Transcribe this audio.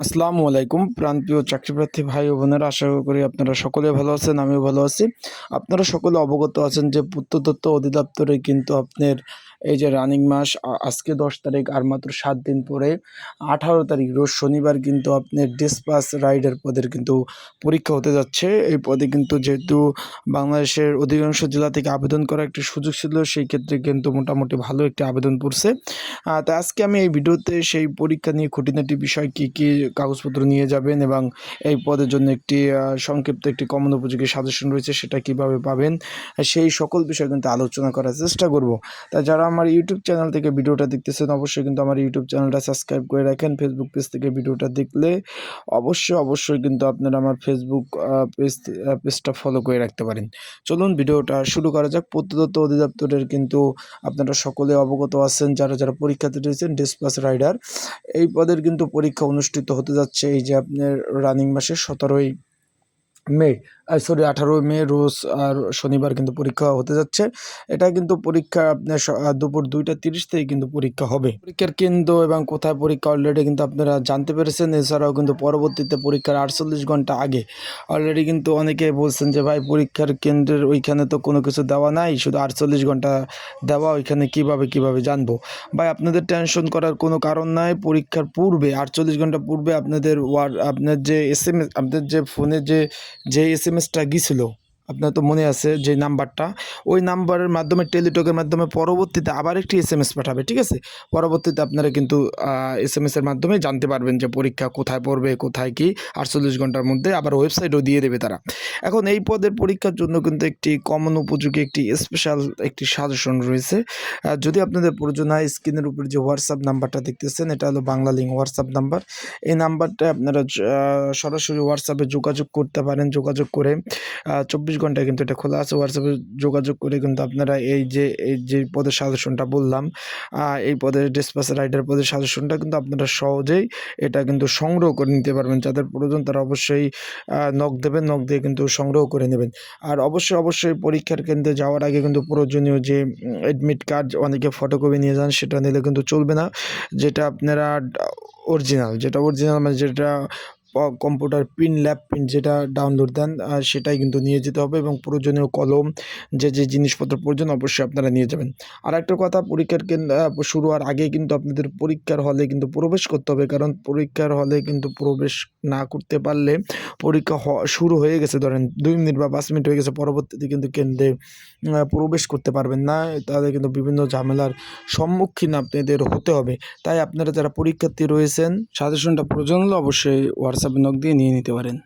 আসসালামু আলাইকুম প্রান্তীয় চাকরিপ্রার্থী ভাই ও বোনেরা, আশা করি আপনারা সকলে ভালো আছেন, আমিও ভালো আছি। আপনারা সকলে অবগত আছেন যে প্রত্নতত্ত্ব অধিদপ্তরে কিন্তু আপনার এই যে রানিং মাস আজকে দশ তারিখ আর মাত্র সাত দিন পরে আঠারো তারিখ, রোজ শনিবার কিন্তু আপনার ডিসপাস রাইডার পদের কিন্তু পরীক্ষা হতে যাচ্ছে। এই পদে কিন্তু যেহেতু বাংলাদেশের অধিকাংশ জেলা থেকে আবেদন করার একটি সুযোগ ছিল, সেই ক্ষেত্রে কিন্তু মোটামুটি ভালো একটি আবেদন পড়ছে। তা আজকে আমি এই ভিডিওতে সেই পরীক্ষা নিয়ে খুঁটিনাটি বিষয় কী কী কাগজপত্র নিয়ে যাবেন এবং এই পদের জন্য একটি সংক্ষিপ্ত একটি কমন উপযোগী সাজেশন রয়েছে, সেটা কীভাবে পাবেন, সেই সকল বিষয় কিন্তু আলোচনা করার চেষ্টা করব। তা যারা আমার ইউটিউব চ্যানেল থেকে ভিডিওটা দেখতেছেন, অবশ্যই কিন্তু আমার ইউটিউব চ্যানেলটা সাবস্ক্রাইব করে রাখেন। ফেসবুক পেজ থেকে ভিডিওটা দেখলে অবশ্যই অবশ্যই কিন্তু আপনারা আমার ফেসবুক পেজ পেজটা ফলো করে রাখতে পারেন। চলুন ভিডিওটা শুরু করা যাক। প্রত্নতত্ত্ব অধিদপ্তরের কিন্তু আপনারা সকলে অবগত আছেন, যারা যারা পরীক্ষাতে রয়েছেন ডিসপ্লাস রাইডার এই পদের কিন্তু পরীক্ষা অনুষ্ঠিত হতে যাচ্ছে এই যে আপনার রানিং মাসের সতেরোই মে। সরি আঠারোই মে রোজ, আর শনিবার কিন্তু পরীক্ষা হতে যাচ্ছে। এটা কিন্তু পরীক্ষা আপনার দুপুর দুইটা তিরিশ থেকে কিন্তু পরীক্ষা হবে। পরীক্ষার কেন্দ্র এবং কোথায় পরীক্ষা অলরেডি কিন্তু আপনারা জানতে পেরেছেন। এছাড়াও কিন্তু পরবর্তীতে পরীক্ষার আটচল্লিশ ঘণ্টা আগে। অলরেডি কিন্তু অনেকে বলছেন যে, ভাই, পরীক্ষার কেন্দ্রের ওইখানে তো কোনো কিছু দেওয়া নাই। শুধু আটচল্লিশ ঘণ্টা দেওয়া, ওইখানে কীভাবে কীভাবে জানব? ভাই, আপনাদের টেনশন করার কোনো কারণ নাই। পরীক্ষার পূর্বে, আটচল্লিশ ঘণ্টা পূর্বে আপনাদের ওয়ার আপনার যে এস এম এস আপনাদের যে ফোনে যে যে এস এম এসটা গিয়েছিল। আপনার তো মনে আছে যে নাম্বারটা, ওই নাম্বারের মাধ্যমে, টেলিটকের মাধ্যমে পরবর্তীতে আবার একটি এস এম এস পাঠাবে, ঠিক আছে? পরবর্তীতে আপনারা কিন্তু এস এম এসের মাধ্যমে জানতে পারবেন যে পরীক্ষা কোথায় পড়বে, কোথায় কি, আটচল্লিশ ঘণ্টার মধ্যে আবার ওয়েবসাইটও দিয়ে দেবে তারা। এখন এই পদের পরীক্ষার জন্য কিন্তু একটি কমন উপযোগী একটি স্পেশাল একটি সাজেশন রয়েছে। যদি আপনাদের প্রয়োজন হয়, স্ক্রিনের উপর যে হোয়াটসঅ্যাপ নাম্বারটা দেখতেছেন, এটা হলো বাংলা লিঙ্ক হোয়াটসঅ্যাপ নাম্বার। এই নাম্বারটা আপনারা সরাসরি হোয়াটসঅ্যাপে যোগাযোগ করতে পারেন, যোগাযোগ করে চব্বিশ ঘন্টায় কিন্তু এটা খোলা আছে। হোয়াটসঅ্যাপে যোগাযোগ করে কিন্তু আপনারা এই যে এই যে পদের সাজেশনটা বললাম এই পদের ডিসপাস রাইডার পদের সাজেশনটা কিন্তু আপনারা সহজেই এটা কিন্তু সংগ্রহ করে নিতে পারবেন। যাদের প্রয়োজন তারা অবশ্যই নখ দেবেন নখ দিয়ে কিন্তু সংগ্রহ করে নেবেন। আর অবশ্যই অবশ্যই পরীক্ষার কেন্দ্রে যাওয়ার আগে কিন্তু প্রয়োজনীয় যে অ্যাডমিট কার্ড অনেকে ফটোকপি নিয়ে যান, সেটা নিলে কিন্তু চলবে না। যেটা আপনারা অরিজিনাল যেটা অরিজিনাল মানে যেটা কম্পিউটার পিন ল্যাব পিন যেটা ডাউনলোড দেন সেটাই কিন্তু নিয়ে যেতে হবে এবং প্রয়োজনীয় কলম, যে যে জিনিসপত্র প্রয়োজন অবশ্যই আপনারা নিয়ে যাবেন। আর একটা কথা, পরীক্ষার কেন্দ্র শুরু হওয়ার আগে কিন্তু আপনাদের পরীক্ষার হলে কিন্তু প্রবেশ করতে হবে, কারণ পরীক্ষার হলে কিন্তু প্রবেশ না করতে পারলে পরীক্ষা শুরু হয়ে গেছে। ধরেন দুই মিনিট বা পাঁচ মিনিট হয়ে গেছে, পরবর্তীতে কিন্তু কেন্দ্রে প্রবেশ করতে পারবেন না, তাহলে কিন্তু বিভিন্ন ঝামেলার সম্মুখীন আপনাদের হতে হবে। তাই আপনারা যারা পরীক্ষার্থী রয়েছেন সাজেশনটা প্রয়োজন হলে অবশ্যই হোয়াটসঅ্যাপে নক দিয়ে নিয়ে নিতে পারেন।